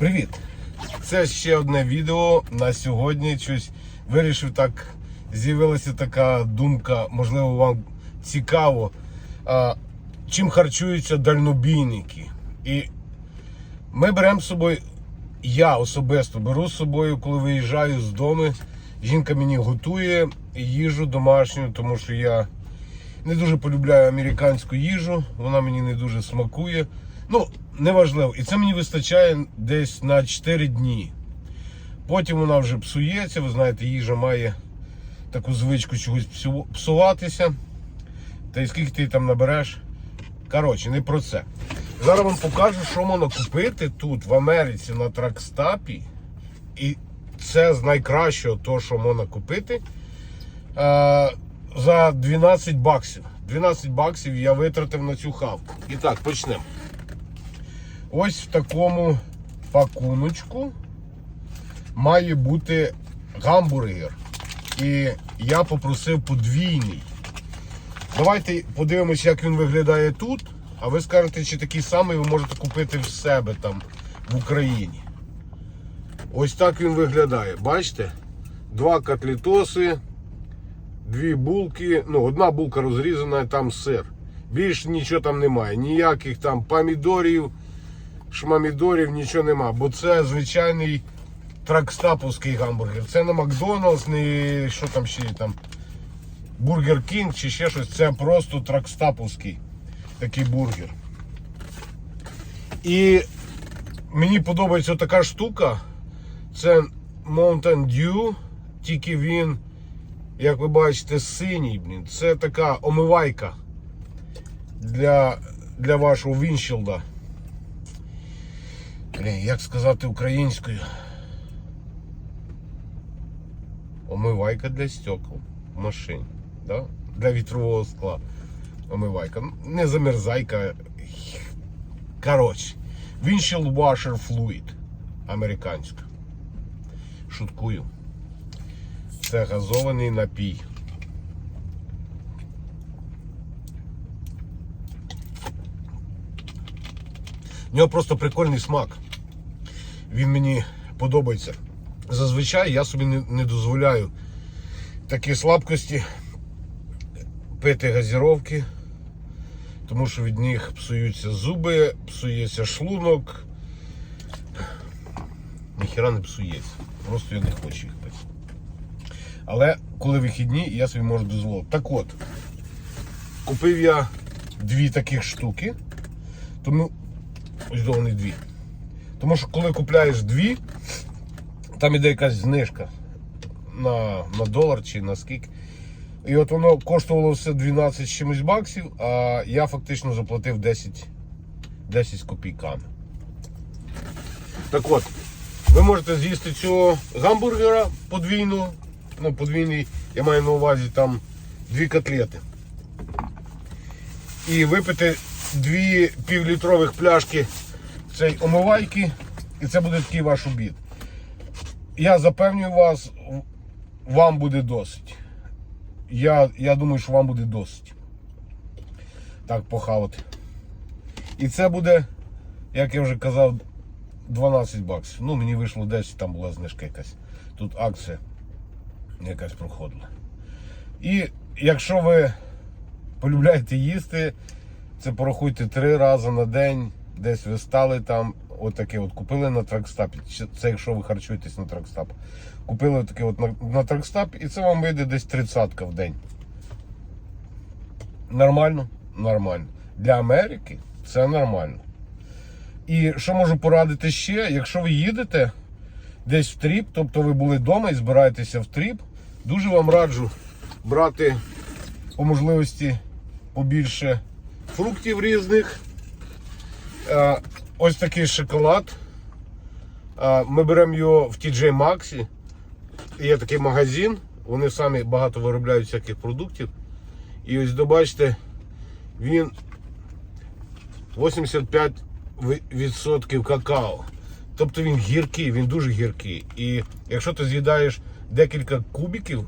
Привіт! Це ще одне відео на сьогодні. Щось вирішив так. З'явилася така думка, можливо, вам цікаво, чим харчуються дальнобійники. І ми беремо з собою, я особисто беру з собою, коли виїжджаю з дому. Жінка мені готує їжу домашню, тому що я не дуже полюбляю американську їжу, вона мені не дуже смакує. Ну, неважливо. І це мені вистачає десь на 4 дні. Потім вона вже псується, ви знаєте, їжа має таку звичку чогось псуватися. Та й скільки ти там набереш. Коротше, не про це. Зараз вам покажу, що можна купити тут, в Америці, на тракстапі. І це з найкращого, то, що можна купити. Е, за 12 баксів. 12 баксів я витратив на цю хавку. І так, почнемо. Ось в такому пакуночку має бути гамбургер. І я попросив подвійний. Давайте подивимося, як він виглядає тут. А ви скажете, чи такий самий ви можете купити в себе там в Україні. Ось так він виглядає. Бачите? Два котлетоси, дві булки. Ну, одна булка розрізана, там сир. Більш нічого там немає. Ніяких там помідорів, шмамідорів, нічого нема. Бо це звичайний тракстаповський гамбургер. Це не Макдональдс, не що там ще там. Бургер Кінг чи ще щось. Це просто тракстаповський такий бургер. І мені подобається така штука. Це Mountain Dew, тільки він, як ви бачите, синій. Блін. Це така омивайка для, для вашого віншілда. Блін, як сказати українською? Омивайка для стекол в машині. Да? Для вітрового скла. Омивайка. Не замерзайка. Коротше. Windshield Washer Fluid. Американська. Шуткую. Це газований напій. У нього просто прикольний смак. Він мені подобається. Зазвичай я собі не, не дозволяю такі слабкості пити газіровки, тому що від них псуються зуби, псується шлунок. Ніхіра не псується. Просто я не хочу їх пити. Але коли вихідні, я собі можу дозволити. Так от, купив я дві таких штуки. Тому ось до дві. Тому що коли купляєш дві, там іде якась знижка на, на долар чи на скільки. І от воно коштувало все 12 чимось баксів, а я фактично заплатив 10, 10 з копійками. Так от, ви можете з'їсти цього гамбургера подвійну. Ну, подвійний, я маю на увазі там дві котлети. І випити дві півлітрових пляшки цієї омивайки, і це буде такий ваш обід. Я запевнюю вас, вам буде досить. Я, я думаю, що вам буде досить. Так, похавати. І це буде, як я вже казав, 12 баксів. Ну, мені вийшло 10, там була знижка якась. Тут акція якась проходила. І якщо ви полюбляєте їсти, це порахуйте три рази на день, десь ви стали там, отаке от купили на тракстапі. Це якщо ви харчуєтесь на тракстап. Купили таке от на, на тракстап і це вам вийде десь 30 в день. Нормально? Нормально. Для Америки це нормально. І що можу порадити ще, якщо ви їдете десь в тріп, тобто ви були вдома і збираєтеся в тріп, дуже вам раджу брати по можливості побільше фруктів різних. Е, Ось такий шоколад. Е, Ми беремо його в TJ Maxx. Є такий магазин, вони самі багато виробляють всяких продуктів. І ось добачте, він 85% какао. Тобто він гіркий, він дуже гіркий. І якщо ти з'їдаєш декілька кубиків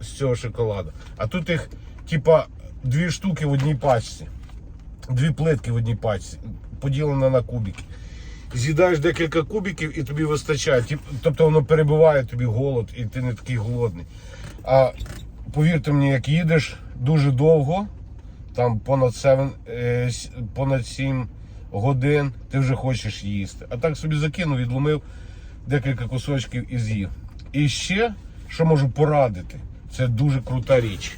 з цього шоколаду, а тут їх типа дві штуки в одній пачці, дві плитки в одній пачці, поділено на кубики. з'їдаєш декілька кубиків і тобі вистачає. Тобто воно перебиває тобі голод, і ти не такий голодний. А повірте мені, як їдеш дуже довго, там понад 7, е, понад 7 годин, ти вже хочеш їсти. А так собі закинув, відломив декілька кусочків і з'їв. І ще, що можу порадити, це дуже крута річ.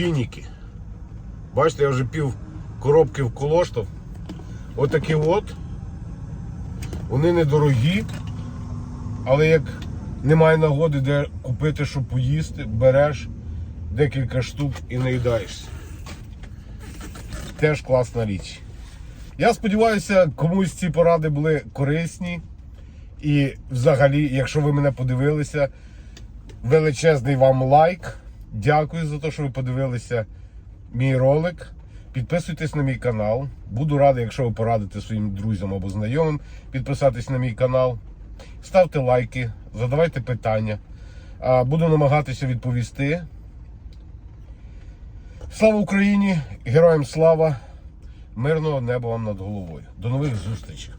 Фініки. Бачите, я вже пів коробки вколоштав. Отакі от. Вони недорогі, але як немає нагоди, де купити, щоб поїсти, береш декілька штук і наїдаєшся. Теж класна річ. Я сподіваюся, комусь ці поради були корисні. І взагалі, якщо ви мене подивилися, величезний вам лайк. Дякую за те, що ви подивилися мій ролик. Підписуйтесь на мій канал. Буду радий, якщо ви порадите своїм друзям або знайомим підписатись на мій канал. Ставте лайки, задавайте питання. Буду намагатися відповісти. Слава Україні! Героям слава! Мирного неба вам над головою. До нових зустрічей!